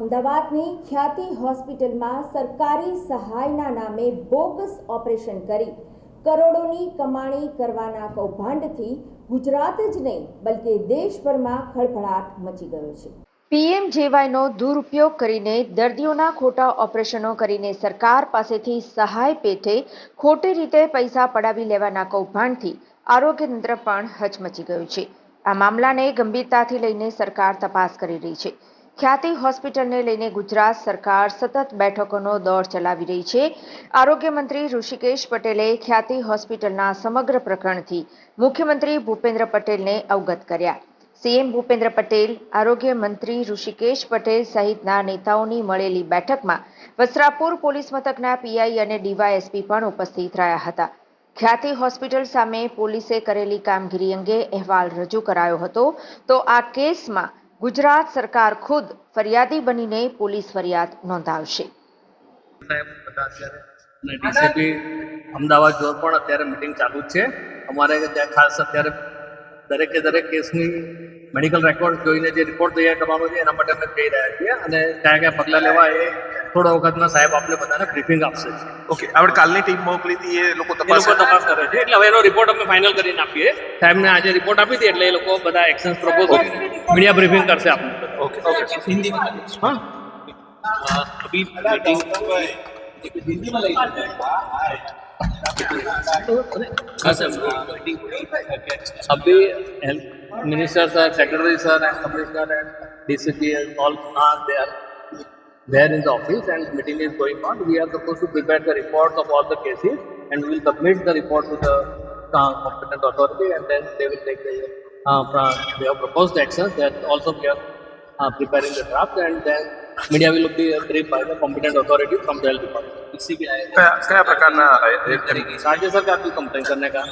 અમદાવાદની ખ્યાતિ હોસ્પિટલમાં સરકારી સહાયના નામે બોગસ ઓપરેશન કરી કરોડોની કમાણી કરવાના કૌભાંડથી ગુજરાત જ નહીં, બલકે દેશભરમાં ખળભળાટ મચી ગયો છે. પીએમ જેવાયનો દુરુપયોગ કરીને દર્દીઓના ખોટા ઓપરેશનો કરીને સરકાર પાસેથી સહાય પેઠે ખોટી રીતે પૈસા પડાવી લેવાના કૌભાંડથી આરોગ્ય તંત્ર પણ હચમચી ગયું છે. આ મામલાને ગંભીરતાથી લઈને સરકાર તપાસ કરી રહી છે. ખ્યાતિ હોસ્પિટલને લઈને ગુજરાત સરકાર સતત બેઠકોનો દોર ચલાવી રહી છે. આરોગ્ય મંત્રી ઋષિકેશ પટેલે ખ્યાતિ હોસ્પિટલના સમગ્ર પ્રકરણથી મુખ્યમંત્રી ભૂપેન્દ્ર પટેલને અવગત કર્યા. સીએમ ભૂપેન્દ્ર પટેલ, આરોગ્ય મંત્રી ઋષિકેશ પટેલ સહિતના નેતાઓની મળેલી બેઠકમાં વસ્ત્રાપુર પોલીસ મથકના પીઆઈ અને ડીવાયએસપી પણ ઉપસ્થિત રહ્યા હતા. ખ્યાતિ હોસ્પિટલ સામે પોલીસે કરેલી કામગીરી અંગે અહેવાલ રજૂ કરાયો હતો. તો આ કેસમાં ગુજરાત સરકાર ખુદ ફરિયાદી બનીને પોલીસ ફરિયાદ નોંધાવશે. અમદાવાદ જોર પણ અત્યારે મિટિંગ ચાલુ જ છે. અમારે ત્યાં ખાસ અત્યારે દરેકે દરેક કેસની મેડિકલ રેકોર્ડ જોઈને જે રિપોર્ટ તૈયાર કરવાનો છે, એના માટે અમે કહી રહ્યા છીએ. અને કયા કયા પગલાં લેવા એ થોડા વખતમાં સાહેબ આપને બધાને બ્રીફિંગ આપશે ઓકે આપણે કાલની ટીમ મોકલી હતી એ લોકો એ તપાસ લોકો તપાસ કરે છે એટલે હવે એનો રિપોર્ટ અમે ફાઇનલ કરીને આપીએ સાહેબને આજે રિપોર્ટ આપી હતી એટલે એ લોકો બધા એક્શન્સ પ્રપોઝ મીડિયા બ્રીફિંગ કરશે આપને ઓકે ઓકે हिंदी में हाँ अभी मीटिंग हिंदी में हाँ सर अभी health minister sir secretary sir and commissioner and DCP and all are there there in the office and meeting is going on. We are supposed to prepare the reports of all the cases and we will submit the report to the uh, competent authority and then they will take the uh, pro- they have proposed actions that also we are uh, preparing the draft and then media will be uh, briefed by the competent authority from the health department. किसी भी आएगा કયા કયા પ્રકારના એ- એ- राज्य सरकार की complain करने का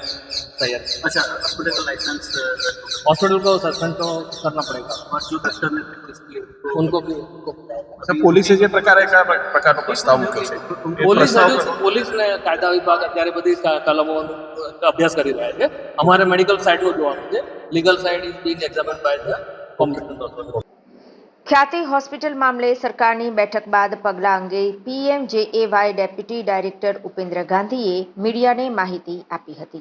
तैयार अच्छा हॉस्पिटल का लाइसेंस हॉस्पिटल को सस्पेंड तो करना पड़ेगा जो डॉक्टर ने प्रैक्टिस की उनको भी उनको સર પોલીસે જે પ્રકારે કયા પ્રકારનો પ્રસ્તાવ મૂક્યો છે એ પોલીસ પ્રસ્તાવ હજુ પોલીસને કાયદા વિભાગ અત્યારે બધી ક- કલમોનો અભ્યાસ કરી રહ્યા છે અમારે મેડિકલ સાઇડનું જોવાનું છે legal side is being examine by the competent authority Khyati hospital મામલે સરકારની બેઠક બાદ પગલાં અંગે પીએમજેએવાય ડેપ્યુટી ડાયરેક્ટર ઉપેન્દ્ર ગાંધીએ મીડિયાને માહિતી આપી હતી.